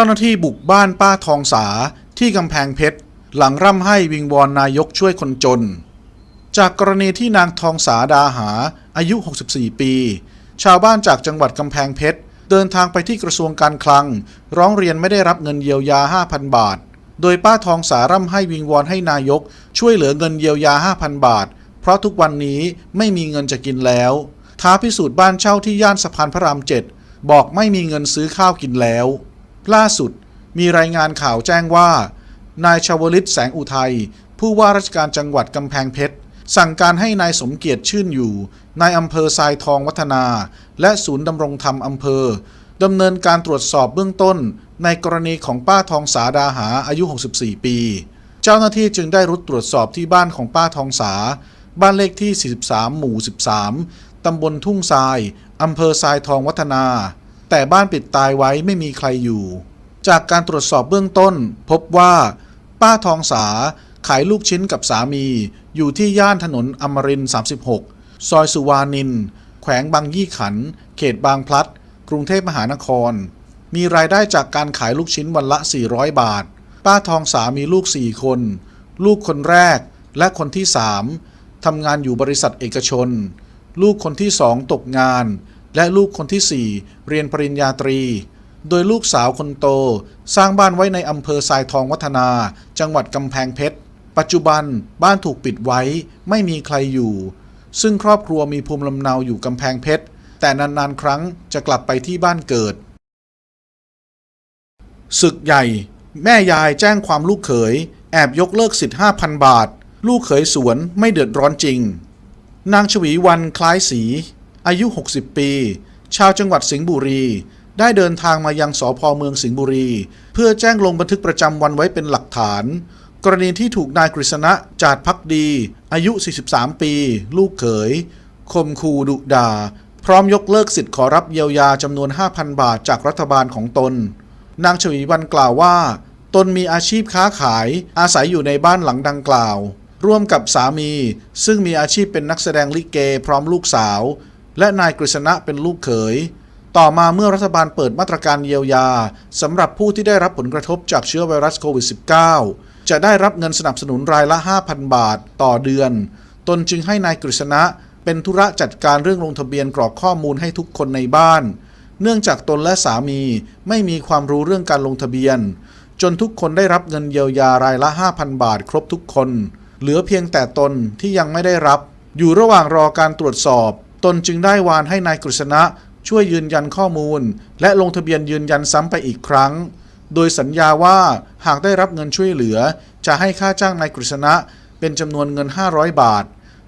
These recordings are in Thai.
จ้าหน้าที่บุกบ้านป้าทองสาที่กำแพงเพชร หลังร่ำให้วิงวอนนายกช่วยคนจน จากกรณีที่นางทองสาดาหา อายุ 64 ปี ชาวบ้านจากจังหวัดกำแพงเพชร เดินทางไปที่กระทรวงการคลัง ร้องเรียนไม่ได้รับเงินเยียวยา 5,000 บาท โดยป้าทองสาร่ำให้วิงวอนให้นายก ช่วยเหลือเงินเยียวยา 5,000 บาท เพราะทุกวันนี้ไม่มีเงินจะกินแล้ว ท้าพิสูจน์บ้านเช่าที่ย่านสะพานพระรามเจ็ดบอกไม่มีเงินซื้อข้าวกินแล้ว ล่าสุดมีรายงานข่าวแจ้งว่า นายชาวลิตแสงอุทัย ผู้ว่าราชการจังหวัดกำแพงเพชร สั่งการให้นายสมเกียรติชื่นอยู่นายอำเภอทรายทองวัฒนา และศูนย์ดำรงธรรมอำเภอดำเนินการตรวจสอบเบื้องต้น ในกรณีของป้าทองสาดาหาอายุ 64 ปี เจ้าหน้าที่จึงได้รุดตรวจสอบที่บ้านของป้าทองสา บ้านเลขที่ 43 หมู่ 13 ตำบลทุ่งทรายอำเภอทรายทองวัฒนา แต่บ้านปิดตายไว้ไม่มีใครอยู่ จากการตรวจสอบเบื้องต้น พบว่า ป้าทองสาขายลูกชิ้นกับสามี อยู่ที่ย่านถนนอมรินทร์36 ซอยสุวานิน แขวงบางยี่ขัน เขตบางพลัด กรุงเทพมหานคร มีรายได้จากการขายลูกชิ้นวันละ 400 บาท ป้าทองสามีลูก 4 คน ลูกคนแรกและคนที่ 3ทำงานอยู่บริษัทเอกชน ลูกคนที่สองตกงาน และลูกคนที่ 4 เรียนปริญญาตรี โดยลูกสาวคนโต สร้างบ้านไว้ในอำเภอทรายทองวัฒนา จังหวัดกำแพงเพชร ปัจจุบันบ้านถูกปิดไว้ไม่มีใครอยู่ ซึ่งครอบครัวมีภูมิลำเนาอยู่กำแพงเพชร แต่นานๆ ครั้งจะกลับไปที่บ้านเกิด ศึกใหญ่ แม่ยายแจ้งความลูกเขย แอบยกเลิกสิทธิ์5,000 บาท ลูกเขยสวนไม่เดือดร้อนจริง นางชวีวันคล้ายสี อายุ 60 ปี ชาวจังหวัดสิงห์บุรี ได้เดินทางมายังสพเมืองสิงห์บุรี เพื่อแจ้งลงบันทึกประจำวันไว้เป็นหลักฐาน กรณีที่ถูกนายกฤษณะจาดพักดี อายุ 43 ปี ลูกเขยคมคูดุดา พร้อมยกเลิกสิทธิ์ขอรับเยียวยาจำนวน 5,000 บาทจากรัฐบาลของตน นางชวีวันกล่าวว่า ตนมีอาชีพค้าขาย อาศัยอยู่ในบ้านหลังดังกล่าว ร่วมกับสามี ซึ่งมีอาชีพเป็นนักแสดงลิเกพร้อมลูกสาว และนายกฤษณะเป็นลูกเขย ต่อมาเมื่อรัฐบาลเปิดมาตรการเยียวยาสำหรับผู้ที่ได้รับผลกระทบจากเชื้อไวรัสโควิด -19 จะได้รับเงินสนับสนุนรายละ 5,000 บาทต่อเดือน ตนจึงให้นายกฤษณะเป็นธุระจัดการเรื่องลงทะเบียนกรอกข้อมูลให้ทุกคนในบ้าน เนื่องจากตนและสามีไม่มีความรู้เรื่องการลงทะเบียน จนทุกคนได้รับเงินเยียวยารายละ 5,000 บาทครบทุกคน เหลือเพียงแต่ตนที่ยังไม่ได้รับ อยู่ระหว่างรอการตรวจสอบ ตนจึงได้วานให้นายกฤษณะช่วยยืนยันข้อมูล และลงทะเบียนยืนยันซ้ำไปอีกครั้ง โดยสัญญาว่าหากได้รับเงินช่วยเหลือ จะให้ค่าจ้างนายกฤษณะเป็นจำนวนเงิน 500 บาท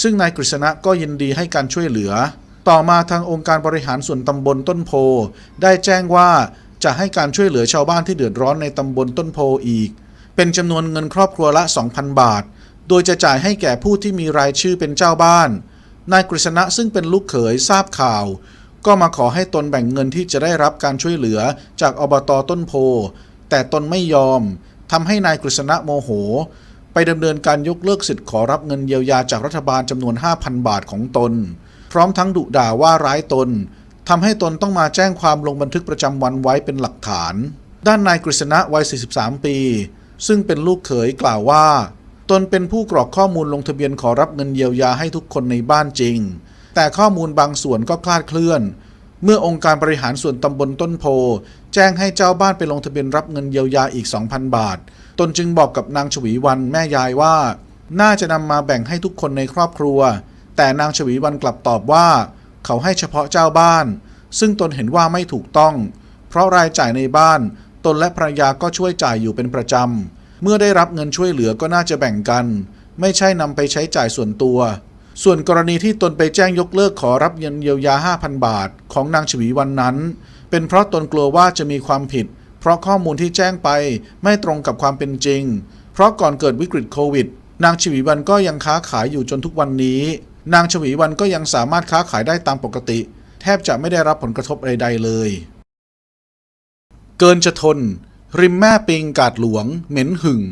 ซึ่งนายกฤษณะก็ยินดีให้การช่วยเหลือ ต่อมาทางองค์การบริหารส่วนตำบลต้นโพ ได้แจ้งว่าจะให้การช่วยเหลือชาวบ้านที่เดือดร้อนในตำบลต้นโพอีก เป็นจำนวนเงินครอบครัวละ 2,000 บาท โดยจะจ่ายให้แก่ผู้ที่มีรายชื่อเป็นเจ้าบ้าน นายกฤษณะซึ่งเป็นลูกเขยทราบข่าว ก็มาขอให้ตนแบ่งเงินที่จะได้รับการช่วยเหลือจากอบตต้นโพ แต่ตนไม่ยอมทำให้นายกฤษณะโมโห ไปดำเนินการยกเลิกสิทธิ์ขอรับเงินเยียวยาจากรัฐบาลจำนวน 5,000 บาทของตน พร้อมทั้งดุด่าว่าร้ายตนทำให้ตนต้องมาแจ้งความลงบันทึกประจำวันไว้เป็นหลักฐาน ด้านนายกฤษณะวัย 43 ปี ซึ่งเป็นลูกเขยกล่าวว่า ตนเป็นผู้กรอกข้อมูลลงทะเบียนขอรับเงินเยียวยาให้ทุกคนในบ้านจริง แต่ข้อมูลบางส่วนก็คลาดเคลื่อน เมื่อองค์การบริหารส่วนตำบลต้นโพ แจ้งให้เจ้าบ้านไปลงทะเบียนรับเงินเยียวยาอีก 2,000 บาท ตนจึงบอกกับนางฉวีวันแม่ยายว่า น่าจะนำมาแบ่งให้ทุกคนในครอบครัว แต่นางฉวีวันกลับตอบว่า เขาให้เฉพาะเจ้าบ้าน ซึ่งตนเห็นว่าไม่ถูกต้อง เพราะรายจ่ายในบ้าน ตนและภรรยาก็ช่วยจ่ายอยู่เป็นประจำ เมื่อได้รับเงินช่วยเหลือก็น่าจะแบ่งกัน ไม่ใช่นำไปใช้จ่ายส่วนตัว ส่วนกรณีที่ตนไปแจ้งยกเลิกขอรับเงินเยียวยา 5,000 บาท ของนางฉวีวันนั้น เป็นเพราะตนกลัวว่าจะมีความผิด เพราะข้อมูลที่แจ้งไปไม่ตรงกับความเป็นจริง เพราะก่อนเกิดวิกฤตโควิด นางฉวีวันก็ยังค้าขายอยู่จนทุกวันนี้ นางฉวีวันก็ยังสามารถค้าขายได้ตามปกติ แทบจะไม่ได้รับผลกระทบใดๆเลย เกินจะทน ริมแม่ปิงกาดหลวง เหม็นหึ่ง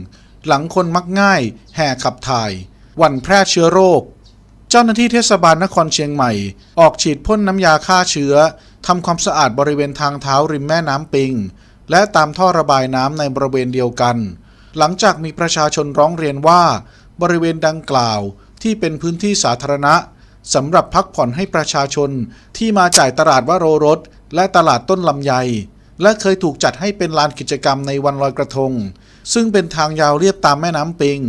หลังคนมักง่าย แห่ขับถ่ายหวันแพร่เชื้อโรค เจ้าหน้าที่เทศบาลนครเชียงใหม่ ออกฉีดพ่นน้ำยาฆ่าเชื้อทำความสะอาดบริเวณทางเท้าริมแม่น้ำปิง และตามท่อระบายน้ำในบริเวณเดียวกัน หลังจากมีประชาชนร้องเรียนว่า บริเวณดังกล่าวที่เป็นพื้นที่สาธารณะสำหรับพักผ่อนให้ประชาชนที่มาจ่ายตลาดวโรรสและตลาดต้นลำไย และเคยถูกจัดให้เป็นลานกิจกรรมในวันลอยกระทง ซึ่งเป็นทางยาวเรียบตามแม่น้ำปิง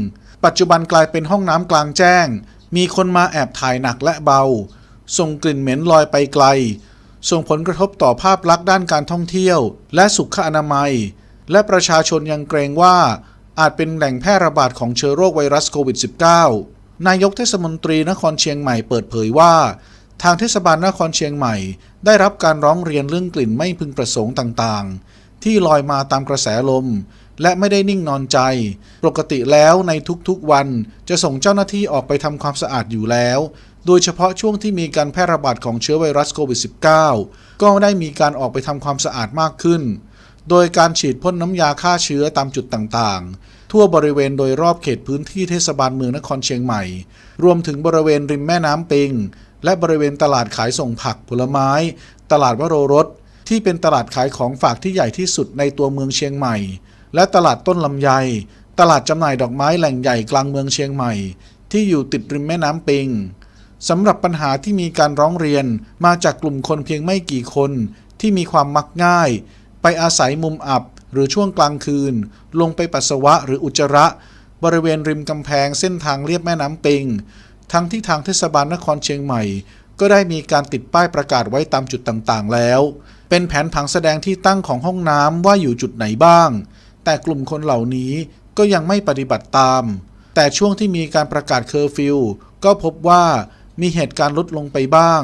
ปัจจุบันกลายเป็นห้องน้ำกลางแจ้ง มีคนมาแอบถ่ายหนักและเบา ส่งกลิ่นเหม็นลอยไปไกล ส่งผลกระทบต่อภาพลักษณ์ด้านการท่องเที่ยว และสุขอนามัย และประชาชนยังเกรงว่า อาจเป็นแหล่งแพร่ระบาดของเชื้อโรคไวรัสโควิด -19 นายกเทศมนตรีนครเชียงใหม่เปิดเผยว่า ทางเทศบาลนครเชียงใหม่ ได้รับการร้องเรียนเรื่องกลิ่นไม่พึงประสงค์ต่างๆ ที่ลอยมาตามกระแสลม และไม่ได้นิ่งนอนใจ ปกติแล้วในทุกๆวันจะส่งเจ้าหน้าที่ออกไปทำความสะอาดอยู่แล้ว โดยเฉพาะช่วงที่มีการแพร่ระบาดของเชื้อไวรัสโควิด -19 ก็ได้มีการออกไปทำความสะอาดมากขึ้น โดยการฉีดพ่นน้ำยาฆ่าเชื้อตามจุดต่างๆทั่วบริเวณโดยรอบเขตพื้นที่เทศบาลเมืองนครเชียงใหม่ รวมถึงบริเวณริมแม่น้ำปิง และบริเวณตลาดขายส่งผักผลไม้ ตลาดวโรรส ที่เป็นตลาดขายของฝากที่ใหญ่ที่สุดในตัวเมืองเชียงใหม่ และตลาดต้นลำไย ตลาดจำหน่ายดอกไม้แหล่งใหญ่กลางเมืองเชียงใหม่ ที่อยู่ติดริมแม่น้ำปิงสำหรับปัญหาที่มีการร้องเรียนมาจากกลุ่มคนเพียงไม่กี่คนที่มีความมักง่าย ไปอาศัยมุมอับหรือช่วงกลางคืน ลงไปปัสสาวะหรืออุจจาระ บริเวณริมกำแพงเส้นทางเลียบแม่น้ำปิง ทั้งที่ทางเทศบาลนครเชียงใหม่ ก็ได้มีการติดป้ายประกาศไว้ตามจุดต่างๆ แล้ว เป็นแผนผังแสดงที่ตั้งของห้องน้ำว่าอยู่จุดไหนบ้าง แต่กลุ่มคนเหล่านี้ก็ยังไม่ปฏิบัติตาม แต่ช่วงที่มีการประกาศเคอร์ฟิวก็พบว่ามีเหตุการณ์ลดลงไปบ้าง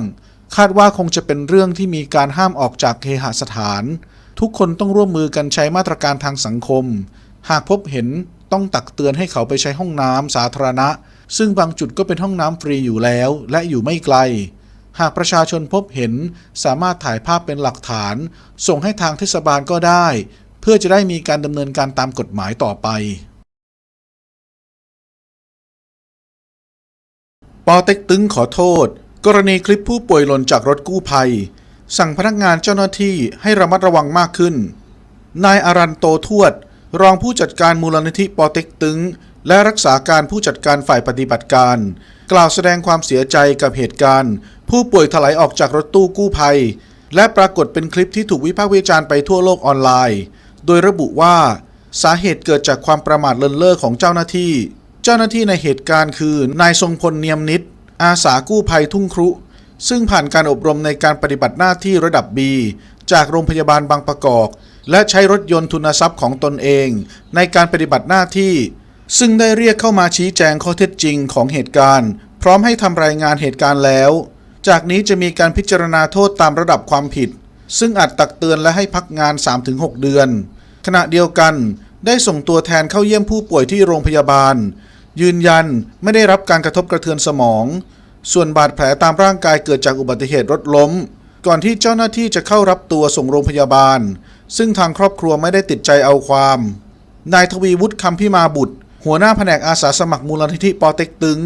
คาดว่าคงจะเป็นเรื่องที่มีการห้ามออกจากเคหสถาน ทุกคนต้องร่วมมือกันใช้มาตรการทางสังคม หากพบเห็นต้องตักเตือนให้เขาไปใช้ห้องน้ำสาธารณะ ซึ่งบางจุดก็เป็นห้องน้ำฟรีอยู่แล้ว และอยู่ไม่ไกล หากประชาชนพบเห็นสามารถถ่ายภาพเป็นหลักฐาน ส่งให้ทางเทศบาลก็ได้ เพื่อจะได้มีการดำเนินการตามกฎหมายต่อไปปอเต็กตึงขอโทษ กรณีคลิปผู้ป่วยหล่นจากรถกู้ภัย สั่งพนักงานเจ้าหน้าที่ให้ระมัดระวังมากขึ้น นายอารันโตทวด รองผู้จัดการมูลนิธิปอเต็กตึง และรักษาการผู้จัดการฝ่ายปฏิบัติการ กล่าวแสดงความเสียใจกับเหตุการณ์ ผู้ป่วยถลายออกจากรถตู้กู้ภัย และปรากฏเป็นคลิปที่ถูกวิพากษ์วิจารณ์ไปทั่วโลกออนไลน์ โดยระบุว่าสาเหตุเกิดจากความประมาทเลินเล่อของเจ้าหน้าที่ เจ้าหน้าที่ในเหตุการณ์คือนายทรงพลเนียมนิดอาสากู้ภัยทุ่งครุ ซึ่งผ่านการอบรมในการปฏิบัติหน้าที่ระดับ B จากโรงพยาบาลบางประกอบ และใช้รถยนต์ทุนทรัพย์ของตนเอง ในการปฏิบัติหน้าที่ ซึ่งได้เรียกเข้ามาชี้แจงข้อเท็จจริงของเหตุการณ์ พร้อมให้ทำรายงานเหตุการณ์แล้ว จากนี้จะมีการพิจารณาโทษตามระดับความผิด ซึ่งอาจตักเตือนและให้พักงาน 3-6 เดือน ขณะเดียวกัน ได้ส่งตัวแทนเข้าเยี่ยมผู้ป่วยที่โรงพยาบาล ยืนยันไม่ได้รับการกระทบกระเทือนสมอง ส่วนบาดแผลตามร่างกายเกิดจากอุบัติเหตุรถล้ม ก่อนที่เจ้าหน้าที่จะเข้ารับตัวส่งโรงพยาบาล ซึ่งทางครอบครัวไม่ได้ติดใจเอาความนายทวีวุฒิคำพิมาบุตร หัวหน้าแผนกอาสาสมัครมูลนิธิปอเต็กตึง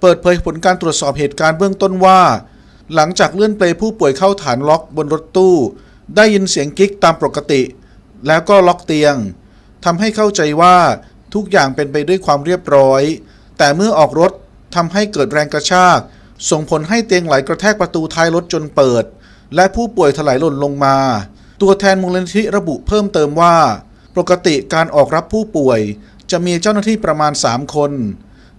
เปิดเผยผลการตรวจสอบเหตุการณ์เบื้องต้นว่า หลังจากเลื่อนเปลผู้ป่วยเข้าฐานล็อกบนรถตู้ ได้ยินเสียงกิ๊กตามปกติ แล้วก็ล็อกเตียงทำให้เข้าใจว่าทุกอย่างเป็นไปด้วยความเรียบร้อย แต่เมื่อออกรถทำให้เกิดแรงกระชาก ส่งผลให้เตียงไหลกระแทกประตูท้ายรถจนเปิด และผู้ป่วยถลายหล่นลงมา ตัวแทนมูลนิธิระบุเพิ่มเติมว่า ปกติการออกรับผู้ป่วย จะมีเจ้าหน้าที่ประมาณ 3 คน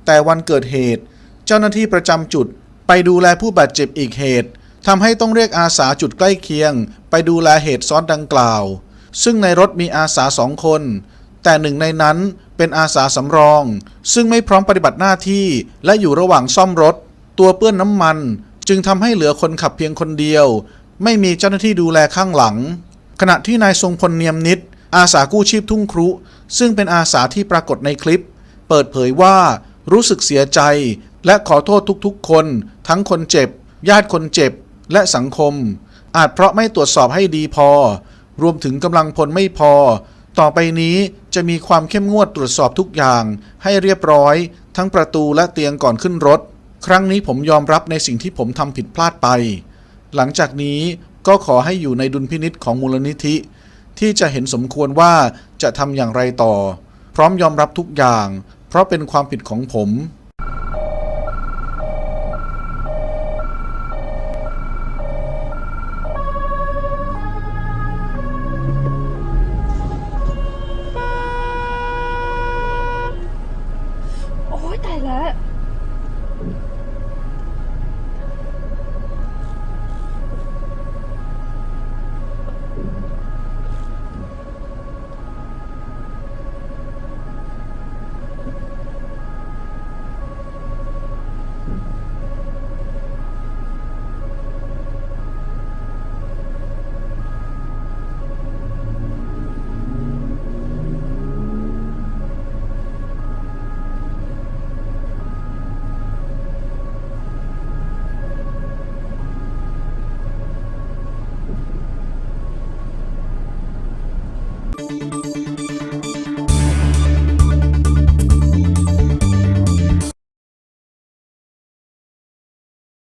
แต่วันเกิดเหตุ เจ้าหน้าที่ประจำจุด ไปดูแลผู้บาดเจ็บอีกเหตุทำให้ต้องเรียกอาสาจุดใกล้เคียง ไปดูแลเหตุซ้อนดังกล่าว ซึ่งในรถมีอาสาสองคน แต่หนึ่งในนั้นเป็นอาสาสำรอง ซึ่งไม่พร้อมปฏิบัติหน้าที่และอยู่ระหว่างซ่อมรถ ตัวเปื้อนน้ำมัน จึงทำให้เหลือคนขับเพียงคนเดียว ไม่มีเจ้าหน้าที่ดูแลข้างหลัง ขณะที่นายทรงพลเนียมนิดอาสากู้ชีพทุ่งครุ ซึ่งเป็นอาสาที่ปรากฏในคลิป เปิดเผยว่ารู้สึกเสียใจ และขอโทษทุกๆ คน ทั้งคนเจ็บ ญาติคนเจ็บ และสังคม อาจเพราะไม่ตรวจสอบให้ดีพอ รวมถึงกำลังพลไม่พอ ต่อไปนี้จะมีความเข้มงวดตรวจสอบทุกอย่าง ให้เรียบร้อย ทั้งประตูและเตียงก่อนขึ้นรถ ครั้งนี้ผมยอมรับในสิ่งที่ผมทำผิดพลาดไป หลังจากนี้ก็ขอให้อยู่ในดุลพินิษของมูลนิธิ ที่จะเห็นสมควรว่าจะทำอย่างไรต่อ พร้อมยอมรับทุกอย่าง เพราะเป็นความผิดของผม